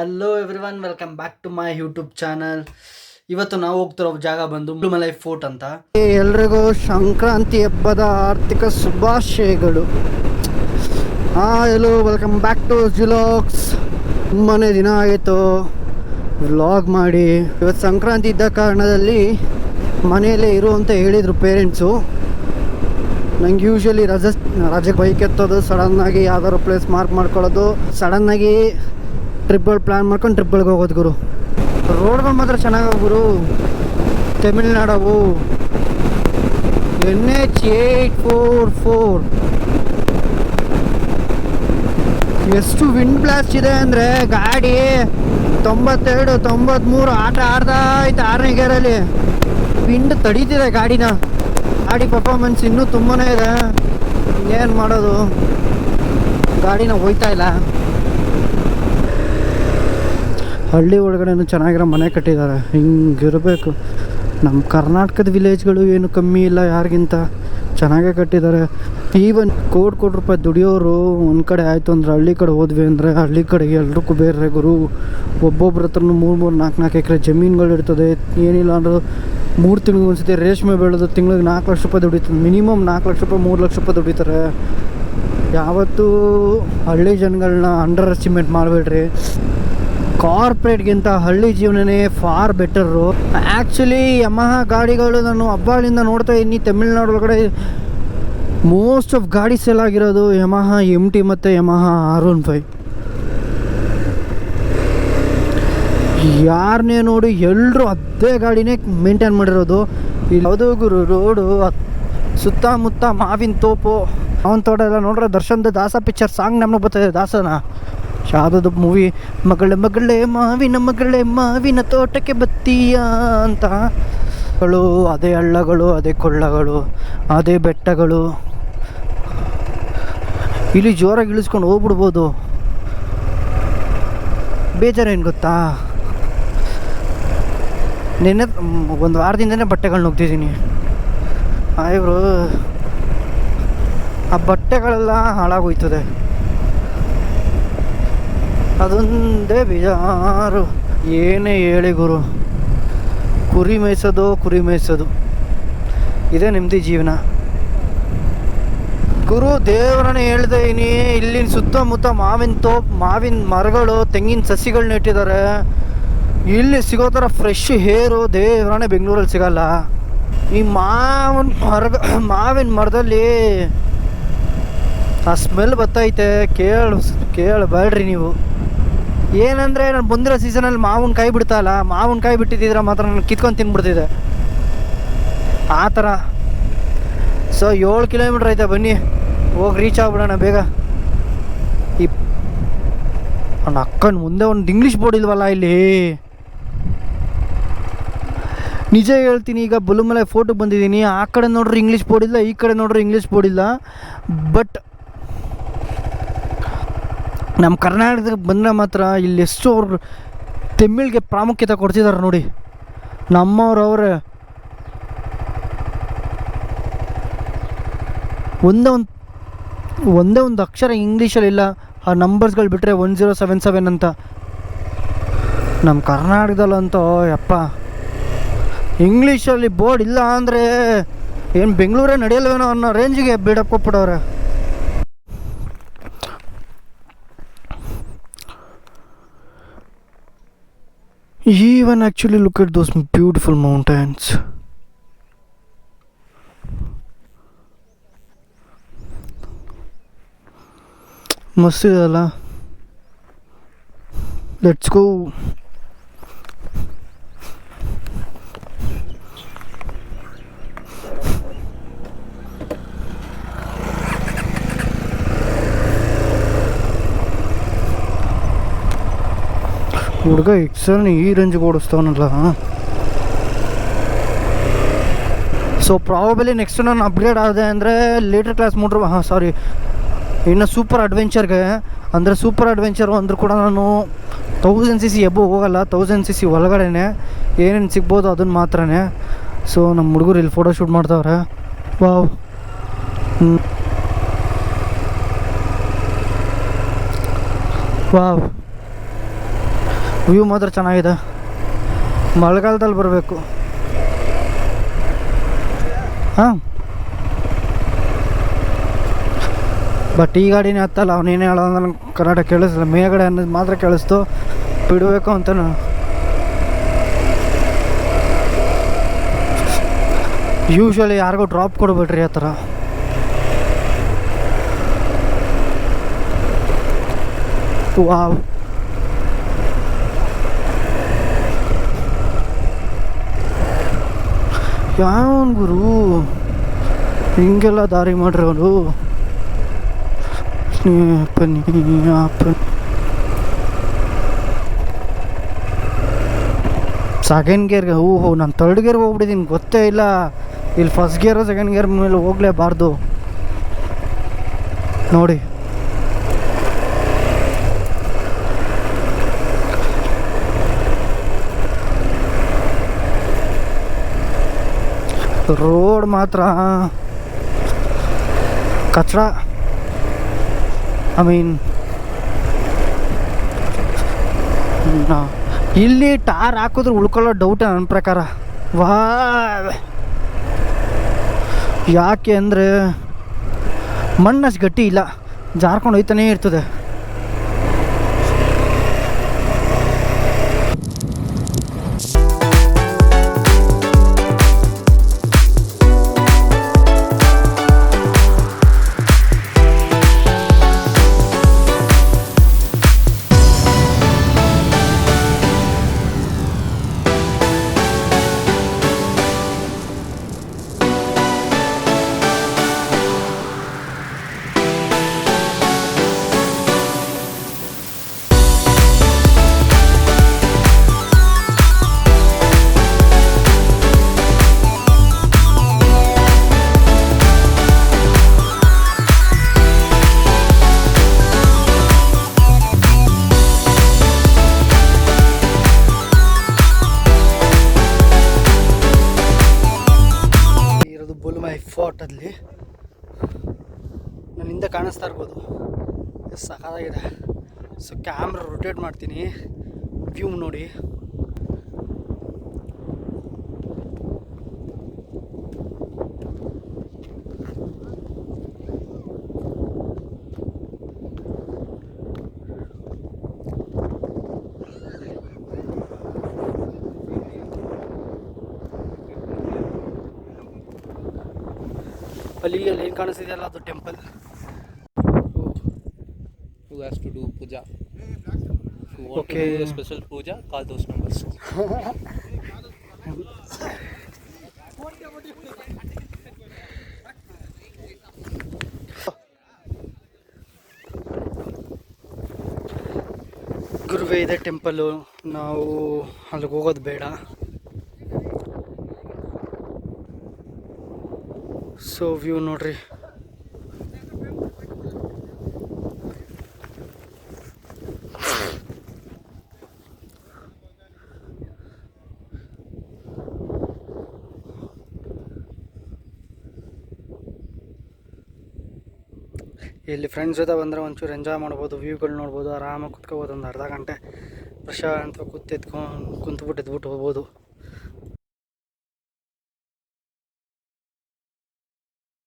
Hello everyone welcome back to my YouTube channel ಇವತ್ತು ನಾವು ಹೋಗ್ತಿರೋ ಜಾಗ ಬಂದು ಮುಳುಮಲೈ ಫೋರ್ಟ್ ಅಂತ. ಎಲ್ರಿಗೂ ಸಂಕ್ರಾಂತಿ ಹಬ್ಬದ ಆರ್ಥಿಕ ಶುಭಾಶಯಗಳು. ಹಾಂ ಹಲೋ ವೆಲ್ಕಮ್ ಬ್ಯಾಕ್ ಟು ಜುಲಾಕ್ಸ್ ತುಂಬನೇ ದಿನ ಆಯಿತು. ವ್ಲಾಗ್ ಮಾಡಿ. ಇವತ್ತು ಸಂಕ್ರಾಂತಿ ಇದ್ದ ಕಾರಣದಲ್ಲಿ ಮನೆಯಲ್ಲೇ ಇರು ಅಂತ ಹೇಳಿದರು ಪೇರೆಂಟ್ಸು ನಂಗೆ ಯೂಶ್ವಲಿ ರಜೆ, ರಜೆಗೆ ಬೈಕ್ ಎತ್ತೋದು ಸಡನ್ನಾಗಿ ಯಾವ್ದಾದ್ರು ಪ್ಲೇಸ್ ಮಾರ್ಕ್ ಮಾಡ್ಕೊಳ್ಳೋದು. ಸಡನ್ನಾಗಿ ಟ್ರಿಪ್ಗಳು ಪ್ಲ್ಯಾನ್ ಮಾಡ್ಕೊಂಡು ಟ್ರಿಪ್ಗಳಿಗೆ ಹೋಗೋದು ಗುರು. ರೋಡ್ಗಳು ಮಾತ್ರ ಚೆನ್ನಾಗಿ ಗುರು. ತಮಿಳ್ನಾಡವು. N H eight four four ಎಷ್ಟು ವಿಂಡ್ ಬ್ಲಾಸ್ಟ್ ಇದೆ ಅಂದರೆ ಗಾಡಿ ತೊಂಬತ್ತೆರಡು ತೊಂಬತ್ತ್ಮೂರು ಆಟ ಆಡ್ತಾ ಐತೆ ಆರನೇ ಗೇರಲ್ಲಿ ವಿಂಡ್ ತಡೀತಿದೆ ಗಾಡಿನ. ಗಾಡಿ ಪರ್ಫಾರ್ಮೆನ್ಸ್ ಇನ್ನೂ ತುಂಬಾ ಇದೆ. ಏನು ಮಾಡೋದು? ಗಾಡಿನ ಹೋಯ್ತಾ ಇಲ್ಲ. ಹಳ್ಳಿ ಒಳಗಡೆನೂ ಚೆನ್ನಾಗಿರೋ ಮನೆ ಕಟ್ಟಿದ್ದಾರೆ. ಹಿಂಗಿರಬೇಕು. ನಮ್ಮ ಕರ್ನಾಟಕದ ವಿಲೇಜ್ಗಳು ಏನು ಕಮ್ಮಿ ಇಲ್ಲ ಯಾರಿಗಿಂತ. ಚೆನ್ನಾಗೇ ಕಟ್ಟಿದ್ದಾರೆ. ಈವನ್ ಕೋಟಿ ಕೋಟಿ ರೂಪಾಯಿ ದುಡಿಯೋರು ಒಂದು ಕಡೆ ಆಯಿತು ಅಂದರೆ ಹಳ್ಳಿ ಕಡೆ ಹೋದ್ವಿ ಅಂದರೆ ಹಳ್ಳಿ ಕಡೆಗೆ ಬೇರೆ ಗುರು, ಒಬ್ಬೊಬ್ರ ಹತ್ರನೂ ಮೂರು ಮೂರು, ನಾಲ್ಕು ನಾಲ್ಕು ಎಕರೆ ಜಮೀನುಗಳು ಇರ್ತದೆ. ಏನಿಲ್ಲ ಅಂದ್ರೆ ಮೂರು ತಿಂಗಳಿಗೆ ಒಂದ್ಸತಿ ರೇಷ್ಮೆ ಬೆಳೆದು ತಿಂಗಳಿಗೆ ನಾಲ್ಕು ಲಕ್ಷ ರೂಪಾಯಿ ದುಡಿತದೆ ಮಿನಿಮಮ್ ನಾಲ್ಕು ಲಕ್ಷ ರೂಪಾಯಿ, ಮೂರು ಲಕ್ಷ ರೂಪಾಯಿ ದುಡಿತಾರೆ. ಯಾವತ್ತೂ ಹಳ್ಳಿ ಜನಗಳನ್ನ ಅಂಡರ್ ಎಸ್ಟಿಮೇಟ್ ಮಾಡಬೇಡ್ರಿ. ಕಾರ್ಪೊರೇಟ್ಗಿಂತ ಹಳ್ಳಿ ಜೀವನನೇ ಫಾರ್ ಬೆಟರು. ಆ್ಯಕ್ಚುಲಿ ಯಮಹ ಗಾಡಿಗಳು ನಾನು ಹಬ್ಬಗಳಿಂದ ನೋಡ್ತಾ ಇದ್ದೀನಿ. ತಮಿಳ್ನಾಡು ಒಳಗಡೆ ಮೋಸ್ಟ್ ಆಫ್ ಗಾಡಿ ಸೆಲ್ ಆಗಿರೋದು ಯಮಹ ಎಂ ಟಿ ಮತ್ತು ಯಮಹ ಆರ್ ಒನ್ ಫೈವ್ ಯಾರನ್ನೇ ನೋಡಿ ಎಲ್ಲರೂ ಅದೇ ಗಾಡಿನೇ ಮೇಂಟೈನ್ ಮಾಡಿರೋದು. ಯಾವುದೋ ಗುರು ರೋಡು, ಸುತ್ತಮುತ್ತ ಮಾವಿನ ತೋಪು. ಅವನ ತೋಟ ಎಲ್ಲ ನೋಡ್ರೆ ದರ್ಶನ್ ದಾಸ ಪಿಕ್ಚರ್ ಸಾಂಗ್ ನಮಗೆ ಬರ್ತದೆ ದಾಸನ. ಯಾವುದದು ಮೂವಿ, ಮಗಳ, ಮಗಳೇ, ಮಾವಿನ ಮಗಳೇ, ಮಾವಿನ ತೋಟಕ್ಕೆ ಬತ್ತೀಯ ಅಂತ. ಅದೇ ಹಳ್ಳಗಳು, ಅದೇ ಕೊಳ್ಳಗಳು, ಅದೇ ಬೆಟ್ಟಗಳು. ಇಲ್ಲಿ ಜೋರಾಗಿ ಇಳಿಸ್ಕೊಂಡು ಹೋಗ್ಬಿಡ್ಬೋದು. ಬೇಜಾರೇನು ಗೊತ್ತಾ? ನಿನ್ನೆ ಒಂದು ವಾರದಿಂದನೇ ಬಟ್ಟೆಗಳನ್ನ ಹೋಗ್ತಿದ್ದೀನಿ ಆಯ್ರು ಆ ಬಟ್ಟೆಗಳೆಲ್ಲ ಹಾಳಾಗೋಯ್ತದೆ. ಅದೊಂದೇ ಬೇಜಾರು. ಏನೇ ಹೇಳಿ ಗುರು. ಕುರಿ ಮೇಯಿಸೋದು ಕುರಿ ಮೇಯಿಸೋದು. ಇದೇ ನೆಮ್ಮದಿ ಜೀವನ. ಗುರು, ದೇವರನ್ನ ಹೇಳ್ದೆ ಇನಿ, ಇಲ್ಲಿನ ಸುತ್ತಮುತ್ತ ಮಾವಿನ ತೋಪ್, ಮಾವಿನ ಮರಗಳು, ತೆಂಗಿನ ಸಸಿಗಳನ್ನ ಇಟ್ಟಿದ್ದಾರೆ ಇಲ್ಲಿ ಸಿಗೋ ಥರ ಫ್ರೆಶ್ ಹೇರು ದೇವರನ್ನ ಬೆಂಗಳೂರಲ್ಲಿ ಸಿಗಲ್ಲ. ಈ ಮಾವಿನ ಮರ ಮಾವಿನ ಮರದಲ್ಲಿ ಆ ಸ್ಮೆಲ್ ಬತ್ತೈತೆ. ಕೇಳ ಕೇಳಬೇಡ್ರಿ ನೀವು. ಏನಂದರೆ ನಾನು ಬಂದಿರೋ ಸೀಸನಲ್ಲಿ ಮಾವಿನ ಕಾಯಿ ಬಿಡ್ತಾಯಿಲ್ಲ. ಮಾವಿನ ಕಾಯಿ ಬಿಟ್ಟಿದ್ದಿದ್ರೆ ಮಾತ್ರ ನಾನು ಕಿತ್ಕೊಂಡು ತಿನ್ಬಿಡ್ತಿದೆ ಆ ಥರ ಸೊ ಏಳು ಕಿಲೋಮೀಟ್ರ್ ಐತೆ, ಬನ್ನಿ. ಹೋಗಿ ರೀಚ್ ಆಗ್ಬಿಡೋಣ ಬೇಗ. ಈ ನನ್ನ ಅಕ್ಕನ ಮುಂದೆ ಒಂದು ಇಂಗ್ಲೀಷ್ ಬೋರ್ಡ್ ಇಲ್ವಲ್ಲ ಇಲ್ಲಿ? ನಿಜ ಹೇಳ್ತೀನಿ, ಈಗ ಬಲುಮಲೆ ಫೋಟೋ ಬಂದಿದ್ದೀನಿ. ಆ ಕಡೆ ನೋಡ್ರಿ ಇಂಗ್ಲೀಷ್ ಬೋರ್ಡ್ ಇಲ್ಲ, ಈ ಕಡೆ ನೋಡ್ರಿ ಇಂಗ್ಲೀಷ್ ಬೋರ್ಡ್ ಇಲ್ಲ. ಬಟ್ ನಮ್ಮ ಕರ್ನಾಟಕಕ್ಕೆ ಬಂದರೆ ಮಾತ್ರ ಇಲ್ಲಿ ಎಷ್ಟು ಅವ್ರು ತಮಿಳಿಗೆ ಪ್ರಾಮುಖ್ಯತೆ ಕೊಡ್ತಿದ್ದಾರೆ ನೋಡಿ. ನಮ್ಮವ್ರು ಅವರ ಒಂದೇ ಒಂದು ಒಂದೇ ಒಂದು ಅಕ್ಷರ ಇಂಗ್ಲೀಷಲ್ಲಿ ಇಲ್ಲ, ಆ ನಂಬರ್ಸ್ಗಳು ಬಿಟ್ಟರೆ ಒನ್ ಜೀರೋ ಸೆವೆನ್ ಸೆವೆನ್ ಅಂತ. ನಮ್ಮ ಕರ್ನಾಟಕದಲ್ಲಂತೂ ಯಪ್ಪ, ಇಂಗ್ಲೀಷಲ್ಲಿ ಬೋರ್ಡ್ ಇಲ್ಲ ಅಂದರೆ ಏನು ಬೆಂಗಳೂರೇ ನಡೆಯಲ್ವೇನೋ ಅನ್ನೋ ರೇಂಜಿಗೆ ಬಿಡಪ್ ಕೊಟ್ಬಿಡವ್ರೆ Even actually look at those beautiful mountains. ಮಸ್ತ್ ಇದಲ್ಲ ಲೆಟ್ಸ್ ಗೋ ಹುಡುಗ ಎಕ್ಸಲ್ ಈ ರೇಂಜ್ಗೆ ಓಡಿಸ್ತಾವನಲ್ಲ. ಸೊ ಪ್ರಾಬಲಿ ನೆಕ್ಸ್ಟ್ ನಾನು ಅಪ್ಗ್ರೇಡ್ ಆದೆ ಅಂದರೆ ಲೇಟರ್ ಕ್ಲಾಸ್ ಮೋಟ್ರ್ ಹಾಂ ಸಾರಿ ಇನ್ನು ಸೂಪರ್ ಅಡ್ವೆಂಚರ್ಗೆ ಅಂದರೆ ಸೂಪರ್ ಅಡ್ವೆಂಚರು ಅಂದರೂ ಕೂಡ ನಾನು ತೌಸಂಡ್ ಸಿ ಸಿ ಎಬ್ಬು ಹೋಗಲ್ಲ ತೌಸಂಡ್ ಸಿ ಸಿ ಒಳಗಡೆನೆ ಏನೇನು ಸಿಗ್ಬೋದು ಅದನ್ನು ಮಾತ್ರನೇ. ಸೊ ನಮ್ಮ ಹುಡುಗರು ಇಲ್ಲಿ ಫೋಟೋ ಶೂಟ್ ಮಾಡ್ತಾವ್ರೆ. ವಾವ್ ವಾವ್ ವ್ಯೂ ಮಾತ್ರ ಚೆನ್ನಾಗಿದೆ. ಮಳೆಗಾಲದಲ್ಲಿ ಬರಬೇಕು. ಹಾಂ? ಬಟ್ ಈ ಗಾಡಿನೇ ಹತ್ತಲ್ಲ ಅವನೇನೇ ಹೇಳೋ ನನಗೆ ಕನ್ನಡ ಕೇಳಿಸಿಲ್ಲ ಮೇಲ್ಗಡೆ ಅನ್ನೋದು ಮಾತ್ರ ಕೇಳಿಸ್ತು. ಬಿಡಬೇಕು ಅಂತ ಯೂಶ್ವಲಿ ಯಾರಿಗೂ ಡ್ರಾಪ್ ಕೊಡ್ಬೇಡ್ರಿ ಆ ಥರ. ವಾವ್ ಯಾವನ್ ಗುರು? ಹಿಂಗೆಲ್ಲ ದಾರಿ ಮಾಡಿರೋರು ಸೆಕೆಂಡ್ ಗೇರ್ಗೆ ಓಹೋ, ನಾನು ತರ್ಡ್ ಗೇರ್ಗೆ ಹೋಗ್ಬಿಟ್ಟಿದ್ದೀನಿ ಗೊತ್ತೇ ಇಲ್ಲ. ಇಲ್ಲಿ ಫಸ್ಟ್ ಗೇರು ಸೆಕೆಂಡ್ ಗೇರ್ ಮೇಲೆ ಹೋಗ್ಲೇಬಾರ್ದು. ನೋಡಿ. ರೋಡ್ ಮಾತ್ರ. ಕಚಡ. ಐ ಮೀನ್ ಇಲ್ಲಿ ಟಾರ್ ಹಾಕಿದ್ರೆ ಉಳ್ಕೊಳ್ಳೋ ಡೌಟ್ ನನ್ನ ಪ್ರಕಾರ. ವಾ. ಯಾಕೆ ಅಂದರೆ ಮಣ್ಣಷ್ಟು ಗಟ್ಟಿ ಇಲ್ಲ. ಜಾರ್ಕೊಂಡು ಹೋಯ್ತಾನೇ ಇರ್ತದೆ. ಕ್ಯಾಮ್ರಾ ರೊಟೇಟ್ ಮಾಡ್ತೀನಿ. ವ್ಯೂ ನೋಡಿ. ಅಲ್ಲಿ ಅಲ್ಲಿ ಏನು ಅದು temple who has to do puja. Okay. Special puja call those peoples ಗುರುವೇದ temple. ನಾವು ಅಲ್ಲಿಗೆ ಹೋಗೋದು ಬೇಡ. ಸೊ ವ್ಯೂ ನೋಡಿರಿ. ಇಲ್ಲಿ ಫ್ರೆಂಡ್ಸ್ ಜೊತೆ ಬಂದರೆ ಒಂಚೂರು ಎಂಜಾಯ್ ಮಾಡ್ಬೋದು ವ್ಯೂಗಳು ನೋಡ್ಬೋದು, ಆರಾಮಾಗಿ ಕುತ್ಕೋಬೋದು, ಒಂದು ಅರ್ಧ ಗಂಟೆ ಪ್ರಶಾಂತ ಕೂತ್ ಎತ್ಕೊಂಡು ಕುಂತ್ಬಿಟ್ಟು ಎದ್ಬಿಟ್ಟು ಹೋಗ್ಬೋದು.